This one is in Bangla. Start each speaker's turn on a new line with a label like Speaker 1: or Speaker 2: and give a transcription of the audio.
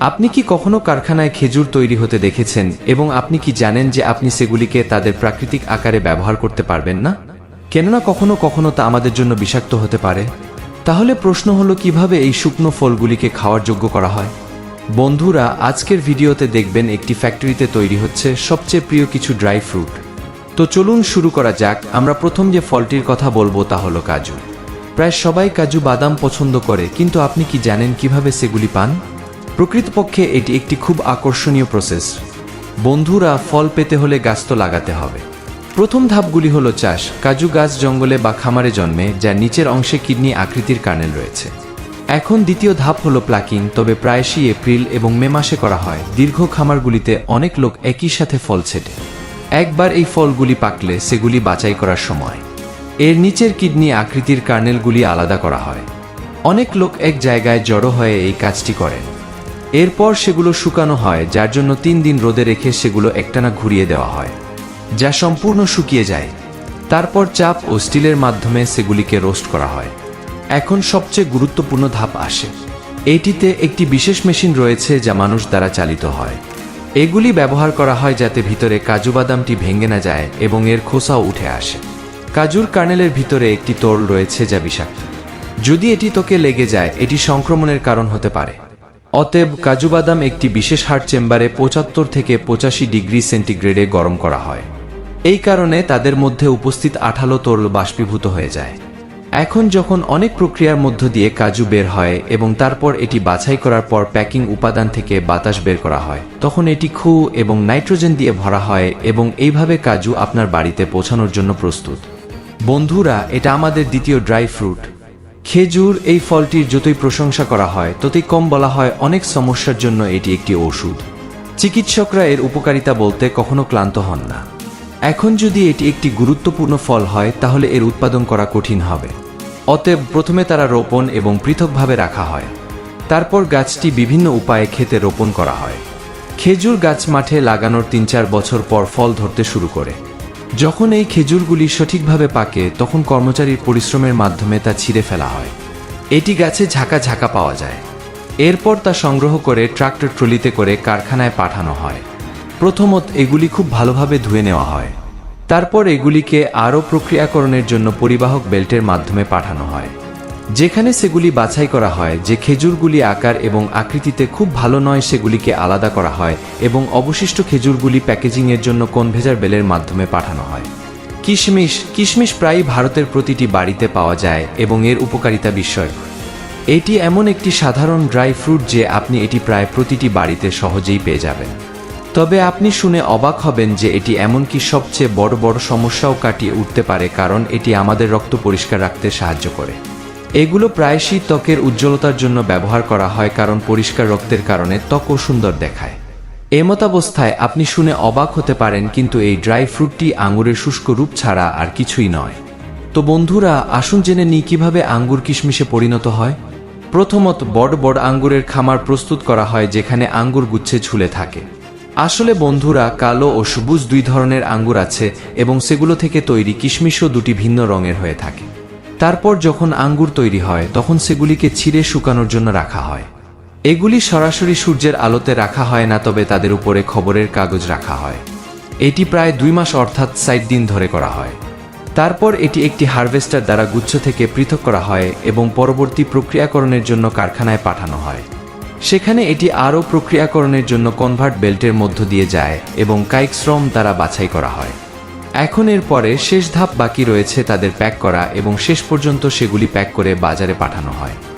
Speaker 1: আপনি কি কখনো কারখানায় খেজুর তৈরি হতে দেখেছেন এবং আপনি কি জানেন যে আপনি সেগুলিকে তাদের প্রাকৃতিক আকারে ব্যবহার করতে পারবেন না? কেননা কখনো কখনো তা আমাদের জন্য বিষাক্ত হতে পারে। তাহলে প্রশ্ন হলো, কীভাবে এই শুকনো ফলগুলিকে খাওয়ার যোগ্য করা হয়? বন্ধুরা, আজকের ভিডিওতে দেখবেন একটি ফ্যাক্টরিতে তৈরি হচ্ছে সবচেয়ে প্রিয় কিছু ড্রাই ফ্রুট। তো চলুন শুরু করা যাক। আমরা প্রথম যে ফলটির কথা বলব তা হলো কাজু। প্রায় সবাই কাজু বাদাম পছন্দ করে, কিন্তু আপনি কি জানেন কীভাবে সেগুলি পান? প্রকৃতপক্ষে এটি একটি খুব আকর্ষণীয় প্রসেস বন্ধুরা ফল পেতে হলে গাছ তো লাগাতে হবে। প্রথম ধাপগুলি হলো চাষ, কাজু গাছ জঙ্গলে বা খামারে জন্মে যার নিচের অংশে কিডনি আকৃতির কার্নেল রয়েছে। এখন দ্বিতীয় ধাপ হলো প্লাকিং, তবে প্রায়শই এপ্রিল এবং মে মাসে করা হয়। দীর্ঘ খামারগুলিতে অনেক লোক একই সাথে ফল ছেটে। একবার এই ফলগুলি পাকলে সেগুলি বাছাই করার সময়। এর নিচের কিডনি আকৃতির কার্নেলগুলি আলাদা করা হয়। অনেক লোক এক জায়গায় জড়ো হয়ে এই কাজটি করেন। এরপর সেগুলো শুকানো হয়, যার জন্য তিন দিন রোদে রেখে সেগুলো একটানা ঘুরিয়ে দেওয়া হয়, যা সম্পূর্ণ শুকিয়ে যায়। তারপর চাপ ও স্টিলের মাধ্যমে সেগুলিকে রোস্ট করা হয়। এখন সবচেয়ে গুরুত্বপূর্ণ ধাপ আসে। এটিতে একটি বিশেষ মেশিন রয়েছে যা মানুষ দ্বারা চালিত হয়। এগুলি ব্যবহার করা হয় যাতে ভিতরে কাজু বাদামটি ভেঙে না যায় এবং এর খোসাও উঠে আসে। কাজুর কার্নেলের ভিতরে একটি তোড় রয়েছে যা বিষাক্ত। যদি এটি তোকে লেগে যায়, এটি সংক্রমণের কারণ হতে পারে। অতএব কাজু বাদাম একটি বিশেষ হার্ট চেম্বারে পঁচাত্তর থেকে পঁচাশি ডিগ্রি সেন্টিগ্রেডে গরম করা হয়। এই কারণে তাদের মধ্যে উপস্থিত আঠালো তরল বাষ্পীভূত হয়ে যায়। এখন যখন অনেক প্রক্রিয়ার মধ্য দিয়ে কাজু বের হয় এবং তারপর এটি বাছাই করার পর প্যাকিং উপাদান থেকে বাতাস বের করা হয়, তখন এটি খু এবং নাইট্রোজেন দিয়ে ভরা হয় এবং এইভাবে কাজু আপনার বাড়িতে পৌঁছানোর জন্য প্রস্তুত। বন্ধুরা, এটা আমাদের দ্বিতীয় ড্রাই ফ্রুট। খেজুর এই ফলটির যতই প্রশংসা করা হয়, ততই কম বলা হয় অনেক সমস্যার জন্য এটি একটি ওষুধ। চিকিৎসকরা এর উপকারিতা বলতে কখনো ক্লান্ত হন না। এখন যদি এটি একটি গুরুত্বপূর্ণ ফল হয়, তাহলে এর উৎপাদন করা কঠিন হবে। অতএব প্রথমে তারা রোপণ এবং পৃথকভাবে রাখা হয়। তারপর গাছটি বিভিন্ন উপায়ে খেতে রোপণ করা হয়। খেজুর গাছ মাঠে লাগানোর তিন চার বছর পর ফল ধরতে শুরু করে। যখন এই খেজুরগুলি সঠিকভাবে পাকে, তখন কর্মচারীর পরিশ্রমের মাধ্যমে তা ছিঁড়ে ফেলা হয়। এটি গাছে ঝাঁকা ঝাঁকা পাওয়া যায়। এরপর তা সংগ্রহ করে ট্রাক্টর ট্রলিতে করে কারখানায় পাঠানো হয়। প্রথমত এগুলি খুব ভালোভাবে ধুয়ে নেওয়া হয়। তারপর এগুলিকে আরও প্রক্রিয়াকরণের জন্য পরিবাহক বেল্টের মাধ্যমে পাঠানো হয়। যেখানে সেগুলি বাছাই করা হয়, যে খেজুরগুলি আকার এবং আকৃতিতে খুব ভালো নয় সেগুলিকে আলাদা করা হয় এবং অবশিষ্ট খেজুরগুলি প্যাকেজিংয়ের জন্য কনভেজার বেলের মাধ্যমে পাঠানো হয়। কিশমিশ কিশমিশ প্রায়ই ভারতের প্রতিটি বাড়িতে পাওয়া যায় এবং এর উপকারিতা বিষয় এটি এমন একটি সাধারণ ড্রাই ফ্রুট যে আপনি এটি প্রায় প্রতিটি বাড়িতে সহজেই পেয়ে যাবেন। তবে আপনি শুনে অবাক হবেন যে এটি এমনকি সবচেয়ে বড় বড় সমস্যাও কাটিয়ে উঠতে পারে কারণ এটি আমাদের রক্ত পরিষ্কার রাখতে সাহায্য করে। এগুলো প্রায়শই ত্বকের উজ্জ্বলতার জন্য ব্যবহার করা হয় কারণ পরিষ্কার রক্তের কারণে ত্বকও সুন্দর দেখায়। এমতাবস্থায় আপনি শুনে অবাক হতে পারেন, কিন্তু এই ড্রাই ফ্রুটটি আঙুরের শুষ্ক রূপ ছাড়া আর কিছুই নয়। তো বন্ধুরা, আসুন জেনে নিই কীভাবে আঙ্গুর কিশমিশে পরিণত হয়। প্রথমত, বড় বড় আঙ্গুরের খামার প্রস্তুত করা হয় যেখানে আঙ্গুর গুচ্ছে ঝুলে থাকে। আসলে বন্ধুরা, কালো ও সবুজ দুই ধরনের আঙ্গুর আছে এবং সেগুলো থেকে তৈরি কিশমিশও দুটি ভিন্ন রঙের হয়ে থাকে। তারপর যখন আঙ্গুর তৈরি হয়, তখন সেগুলিকে ছিঁড়ে শুকানোর জন্য রাখা হয়। এগুলি সরাসরি সূর্যের আলোতে রাখা হয় না, তবে তাদের উপরে খবরের কাগজ রাখা হয়। এটি প্রায় দুই মাস অর্থাৎ সাইট দিন ধরে করা হয়। তারপর এটি একটি হারভেস্টার দ্বারা গুচ্ছ থেকে পৃথক করা হয় এবং পরবর্তী প্রক্রিয়াকরণের জন্য কারখানায় পাঠানো হয়। সেখানে এটি আরও প্রক্রিয়াকরণের জন্য কনভার্ট বেল্টের মধ্য দিয়ে যায় এবং কায়িক শ্রম দ্বারা বাছাই করা হয়। এখন এর পরে শেষ ধাপ বাকি রয়েছে তাদের প্যাক করা এবং শেষ পর্যন্ত সেগুলি প্যাক করে বাজারে পাঠানো হয়।